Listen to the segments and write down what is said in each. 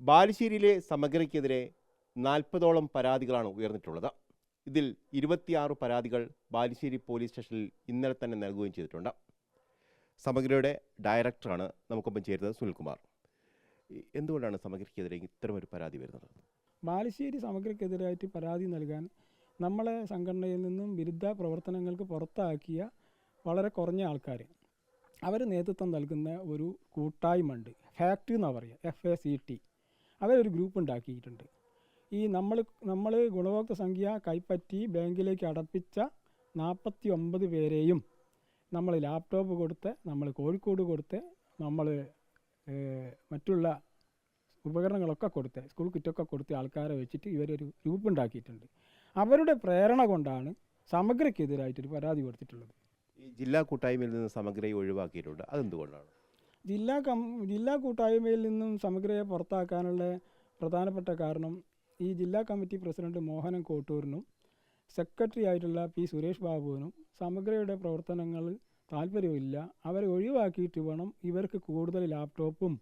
ബാലുശ്ശേരിയിലെ സമഗ്രയ്ക്കെതിരെ നാൽപ്പതോളം പരാതികളാണ് ഉയർന്നിട്ടുള്ളത്. ഇതിൽ ഇരുപത്തിയാറ് പരാതികൾ ബാലുശ്ശേരി പോലീസ് സ്റ്റേഷനിൽ ഇന്നലെ തന്നെ നൽകുകയും ചെയ്തിട്ടുണ്ട്. സമഗ്രയുടെ ഡയറക്ടറാണ് നമുക്കൊപ്പം ചേരുന്നത് സുനിൽകുമാർ. എന്തുകൊണ്ടാണ് സമഗ്രയ്ക്കെതിരെ ഇത്തരമൊരു പരാതി വരുന്നത്? ബാലുശ്ശേരി സമഗ്രയ്ക്കെതിരായിട്ട് പരാതി നൽകാൻ നമ്മളെ സംഘടനയിൽ നിന്നും വിരുദ്ധ പ്രവർത്തനങ്ങൾക്ക് പുറത്താക്കിയ വളരെ കുറഞ്ഞ ആൾക്കാർ അവർ നേതൃത്വം നൽകുന്ന ഒരു കൂട്ടായ്മ ഉണ്ട്. ഫാക്ട് എന്നാണ് പറയുക എഫ് എ സി ടി അവരൊരു ഗ്രൂപ്പ് ഉണ്ടാക്കിയിട്ടുണ്ട്. ഈ നമ്മൾ നമ്മൾ ഗുണഭോക്തൃ സംഖ്യ കൈപ്പറ്റി ബാങ്കിലേക്ക് അടപ്പിച്ച നാൽപ്പത്തി ഒമ്പത് പേരെയും നമ്മൾ ലാപ്ടോപ്പ് കൊടുത്ത് നമ്മൾ കോഴിക്കോട് കൊടുത്ത് നമ്മൾ മറ്റുള്ള ഉപകരണങ്ങളൊക്കെ കൊടുത്ത് സ്കൂൾ കിറ്റൊക്കെ കൊടുത്ത് ആൾക്കാരെ വെച്ചിട്ട് ഇവരൊരു ഗ്രൂപ്പ് ഉണ്ടാക്കിയിട്ടുണ്ട്. അവരുടെ പ്രേരണ കൊണ്ടാണ് സമഗ്രയ്ക്കെതിരായിട്ടൊരു പരാതി കൊടുത്തിട്ടുള്ളത്. ഈ ജില്ലാ കൂട്ടായ്മയിൽ നിന്ന് സമഗ്രയെ ഒഴിവാക്കിയിട്ടുണ്ട്. അതെന്തുകൊണ്ടാണ്? ജില്ലാ കം ജില്ലാ കൂട്ടായ്മയിൽ നിന്നും സമഗ്രയെ പുറത്താക്കാനുള്ള പ്രധാനപ്പെട്ട കാരണം ഈ ജില്ലാ കമ്മിറ്റി പ്രസിഡന്റ് മോഹനൻ കോട്ടൂരിനും സെക്രട്ടറി ആയിട്ടുള്ള പി സുരേഷ് ബാബുവിനും സമഗ്രയുടെ പ്രവർത്തനങ്ങൾ താല്പര്യമില്ല അവരെ ഒഴിവാക്കിയിട്ട് വേണം ഇവർക്ക് കൂടുതൽ ലാപ്ടോപ്പും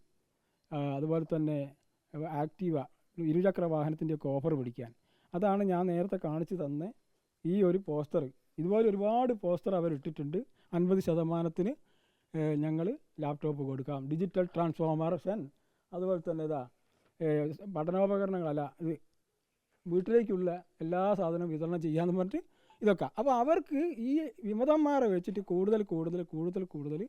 അതുപോലെ തന്നെ ആക്റ്റീവ ഇരുചക്ര വാഹനത്തിന്റെയൊക്കെ ഓഫർ പിടിക്കാൻ. അതാണ് ഞാൻ നേരത്തെ കാണിച്ചു തന്നെ ഈ ഒരു പോസ്റ്റർ ഇതുപോലെ ഒരുപാട് പോസ്റ്റർ അവരിട്ടിട്ടുണ്ട്. അൻപത് ശതമാനത്തിന് ഞങ്ങൾ ലാപ്ടോപ്പ് കൊടുക്കാം. ഡിജിറ്റൽ ട്രാൻസ്ഫോർമേഷൻ അതുപോലെ തന്നെ ഇതാ പഠനോപകരണങ്ങളല്ല ഇത് വീട്ടിലേക്കുള്ള എല്ലാ സാധനവും വിതരണം ചെയ്യാമെന്ന് പറഞ്ഞിട്ട് ഇതൊക്കെ. അപ്പോൾ അവർക്ക് ഈ വിമതന്മാരെ വെച്ചിട്ട് കൂടുതൽ കൂടുതൽ കൂടുതൽ കൂടുതൽ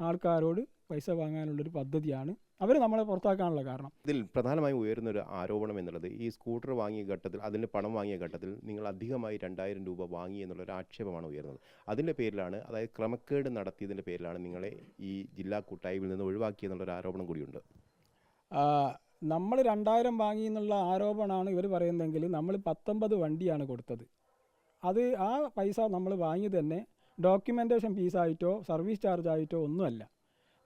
ആൾക്കാരോട് പൈസ വാങ്ങാനുള്ളൊരു പദ്ധതിയാണ് അവർ നമ്മളെ പുറത്താക്കാനുള്ള കാരണം. ഇതിൽ പ്രധാനമായും ഉയരുന്ന ഒരു ആരോപണം എന്നുള്ളത് ഈ സ്കൂട്ടർ വാങ്ങിയ ഘട്ടത്തിൽ അതിന് പണം വാങ്ങിയ ഘട്ടത്തിൽ നിങ്ങൾ അധികമായി രണ്ടായിരം രൂപ വാങ്ങി എന്നുള്ളൊരു ആക്ഷേപമാണ് ഉയർന്നത് അതിന്റെ പേരിലാണ് അതായത് ക്രമക്കേട് നടത്തിയതിന്റെ പേരിലാണ് നിങ്ങളെ ഈ ജില്ലാ കൂട്ടായ്മയിൽ നിന്ന് ഒഴിവാക്കിയെന്നുള്ളൊരു ആരോപണം കൂടിയുണ്ട്. നമ്മൾ രണ്ടായിരം വാങ്ങി എന്നുള്ള ആരോപണമാണ് ഇവർ പറയുന്നതെങ്കിൽ നമ്മൾ പത്തൊമ്പത് വണ്ടിയാണ് കൊടുത്തത്. അത് ആ പൈസ നമ്മൾ വാങ്ങി തന്നെ ഡോക്യുമെന്റേഷൻ ഫീസായിട്ടോ സർവീസ് ചാർജായിട്ടോ ഒന്നുമല്ല.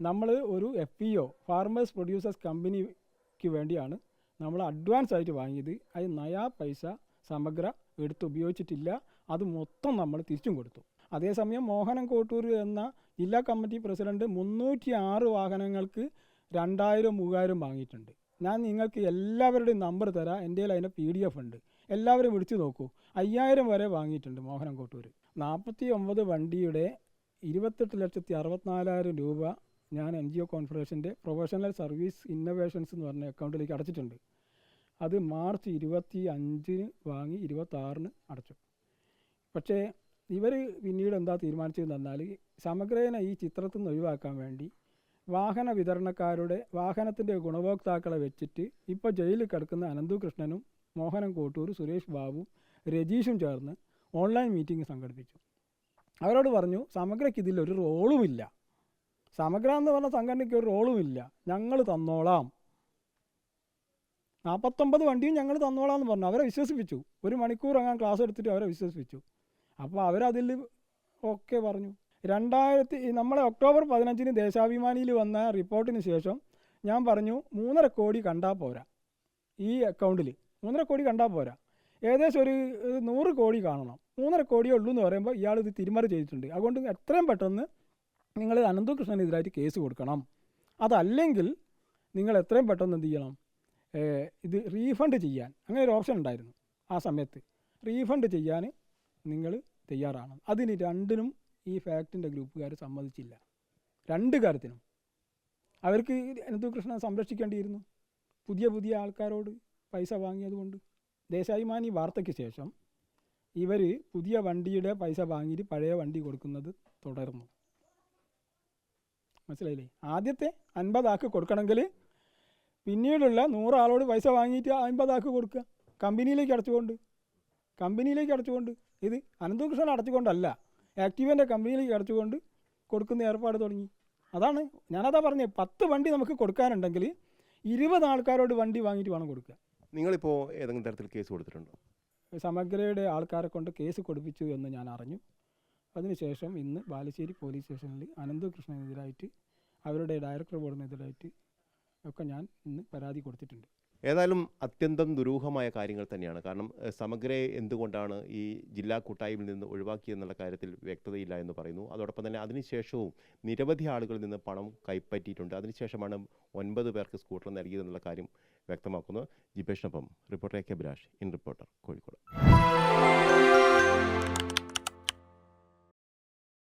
നമ്മൾ ഒരു F P O farmers producers കമ്പനിക്ക് വേണ്ടിയാണ് നമ്മൾ അഡ്വാൻസ് ആയിട്ട് വാങ്ങിയത്. അത് നയാ പൈസ സമഗ്ര എടുത്ത് ഉപയോഗിച്ചിട്ടില്ല. അത് മൊത്തം നമ്മൾ തിരിച്ചും കൊടുത്തു. അതേസമയം മോഹനൻ കോട്ടൂർ എന്ന ജില്ലാ കമ്മിറ്റി പ്രസിഡന്റ് മുന്നൂറ്റി ആറ് വാഹനങ്ങൾക്ക് രണ്ടായിരം മൂവായിരം വാങ്ങിയിട്ടുണ്ട്. ഞാൻ നിങ്ങൾക്ക് എല്ലാവരുടെയും നമ്പർ തരാം. എന്റെ കയ്യിൽ അതിന്റെ പി ഡി എഫ് ഉണ്ട്. എല്ലാവരും വിളിച്ചു നോക്കൂ. അയ്യായിരം വരെ വാങ്ങിയിട്ടുണ്ട് മോഹനൻ കോട്ടൂർ. നാൽപ്പത്തി ഒമ്പത് വണ്ടിയുടെ ഇരുപത്തെട്ട് ലക്ഷത്തി അറുപത്തിനാലായിരം രൂപ ഞാൻ എൻ ജി ഒ കോൺഫറേഷന്റെ പ്രൊഫഷണൽ സർവീസ് ഇന്നോവേഷൻസ് എന്ന് പറഞ്ഞ അക്കൗണ്ടിലേക്ക് അടച്ചിട്ടുണ്ട്. അത് മാർച്ച് ഇരുപത്തി അഞ്ചിന് വാങ്ങി ഇരുപത്താറിന് അടച്ചു. പക്ഷേ ഇവർ പിന്നീട് എന്താ തീരുമാനിച്ചതെന്ന് പറഞ്ഞാൽ സമഗ്രേന ഈ ചിത്രത്തിൽ നിന്ന് ഒഴിവാക്കാൻ വേണ്ടി വാഹന വിതരണക്കാരുടെ വാഹനത്തിന്റെ ഗുണഭോക്താക്കളെ വെച്ചിട്ട് ഇപ്പോൾ ജയിലിൽ കിടക്കുന്ന അനന്തു കൃഷ്ണനും മോഹനൻ കോട്ടൂർ സുരേഷ് ബാബു രജീഷും ചേർന്ന് ഓൺലൈൻ മീറ്റിംഗ് സംഘടിപ്പിച്ചു. അവരോട് പറഞ്ഞു സമഗ്രയ്ക്ക് ഇതിലൊരു റോളുമില്ല സമഗ്ര എന്ന് പറഞ്ഞ സംഘടനയ്ക്ക് ഒരു റോളുമില്ല. ഞങ്ങൾ തന്നോളാം. നാൽപ്പത്തൊമ്പത് വണ്ടിയും ഞങ്ങൾ തന്നോളാം എന്ന് പറഞ്ഞു. അവരെ വിശ്വസിപ്പിച്ചു. ഒരു മണിക്കൂർ അങ്ങനെ ക്ലാസ് എടുത്തിട്ട് അവരെ വിശ്വസിപ്പിച്ചു. അപ്പോൾ അവരതിൽ ഓക്കെ പറഞ്ഞു. രണ്ടായിരത്തി നമ്മളെ ഒക്ടോബർ പതിനഞ്ചിന് ദേശാഭിമാനിയിൽ വന്ന റിപ്പോർട്ടിന് ശേഷം ഞാൻ പറഞ്ഞു മൂന്നര കോടി കണ്ടാൽ പോരാ. ഈ അക്കൗണ്ടിൽ മൂന്നര കോടി കണ്ടാൽ പോരാ. ഏകദേശം ഒരു ഒരു നൂറ് കോടി കാണണം. മൂന്നര കോടിയേ ഉള്ളൂ എന്ന് പറയുമ്പോൾ ഇയാൾ ഇത് തിരിമറി ചെയ്തിട്ടുണ്ട്. അതുകൊണ്ട് എത്രയും പെട്ടെന്ന് നിങ്ങൾ അനന്തകൃഷ്ണനെതിരായിട്ട് കേസ് കൊടുക്കണം. അതല്ലെങ്കിൽ നിങ്ങൾ എത്രയും പെട്ടെന്ന് എന്ത് ചെയ്യണം? ഇത് റീഫണ്ട് ചെയ്യാൻ. അങ്ങനെ ഒരു ഓപ്ഷൻ ഉണ്ടായിരുന്നു ആ സമയത്ത്. റീഫണ്ട് ചെയ്യാൻ നിങ്ങൾ തയ്യാറാണ്. അതിന് രണ്ടിനും ഈ ഫാക്ടിന്റെ ഗ്രൂപ്പുകാർ സമ്മതിച്ചില്ല. രണ്ട് കാര്യത്തിനും. അവർക്ക് അനന്തകൃഷ്ണനെ സംരക്ഷിക്കേണ്ടിയിരുന്നു. പുതിയ പുതിയ ആൾക്കാരോട് പൈസ വാങ്ങിയതുകൊണ്ട് ദേശാഭിമാനി വാർത്തയ്ക്ക് ശേഷം ഇവർ പുതിയ വണ്ടിയുടെ പൈസ വാങ്ങിയിട്ട് പഴയ വണ്ടി കൊടുക്കുന്നത് തുടർന്നു. മനസ്സിലായില്ലേ? ആദ്യത്തെ അൻപതാക്ക് കൊടുക്കണമെങ്കിൽ പിന്നീടുള്ള നൂറാളോട് പൈസ വാങ്ങിയിട്ട് അൻപതാക്ക് കൊടുക്കുക. കമ്പനിയിലേക്ക് അടച്ചുകൊണ്ട്. കമ്പനിയിലേക്ക് അടച്ചുകൊണ്ട്. ഇത് അനന്തകൃഷ്ണൻ അടച്ചുകൊണ്ടല്ല ആക്റ്റീവന്റെ കമ്പനിയിലേക്ക് അടച്ചുകൊണ്ട് കൊടുക്കുന്ന ഏർപ്പാട് തുടങ്ങി. അതാണ് ഞാനതാ പറഞ്ഞത് പത്ത് വണ്ടി നമുക്ക് കൊടുക്കാനുണ്ടെങ്കിൽ ഇരുപത് ആൾക്കാരോട് വണ്ടി വാങ്ങിയിട്ട് വേണം കൊടുക്കുക. നിങ്ങളിപ്പോൾ ഏതെങ്കിലും തരത്തിൽ കേസ് കൊടുത്തിട്ടുണ്ടോ? സമഗ്രയുടെ ആൾക്കാരെ കൊണ്ട് കേസ് കൊടുപ്പിച്ചു എന്ന് ഞാൻ അറിഞ്ഞു. അതിനുശേഷം ഇന്ന് ബാലുശ്ശേരി പോലീസ് സ്റ്റേഷനിൽ അനന്തകൃഷ്ണനെതിരായിട്ട് അവരുടെ ഡയറക്ടർ ബോർഡിനെതിരായിട്ട് ഒക്കെ ഞാൻ ഇന്ന് പരാതി കൊടുത്തിട്ടുണ്ട്. ഏതായാലും അത്യന്തം ദുരൂഹമായ കാര്യങ്ങൾ തന്നെയാണ്. കാരണം സമഗ്രയെ എന്തുകൊണ്ടാണ് ഈ ജില്ലാ കൂട്ടായ്മയിൽ നിന്ന് ഒഴിവാക്കിയെന്നുള്ള കാര്യത്തിൽ വ്യക്തതയില്ല എന്ന് പറയുന്നു. അതോടൊപ്പം തന്നെ അതിനുശേഷവും നിരവധി ആളുകളിൽ നിന്ന് പണം കൈപ്പറ്റിയിട്ടുണ്ട്. അതിനുശേഷമാണ് ഒൻപത് പേർക്ക് സ്കൂട്ടർ നൽകിയതെന്നുള്ള കാര്യം വ്യക്തമാക്കുന്നു. ജിപേഷിനൊപ്പം reporter A K Abhilash in reporter Kozhikode.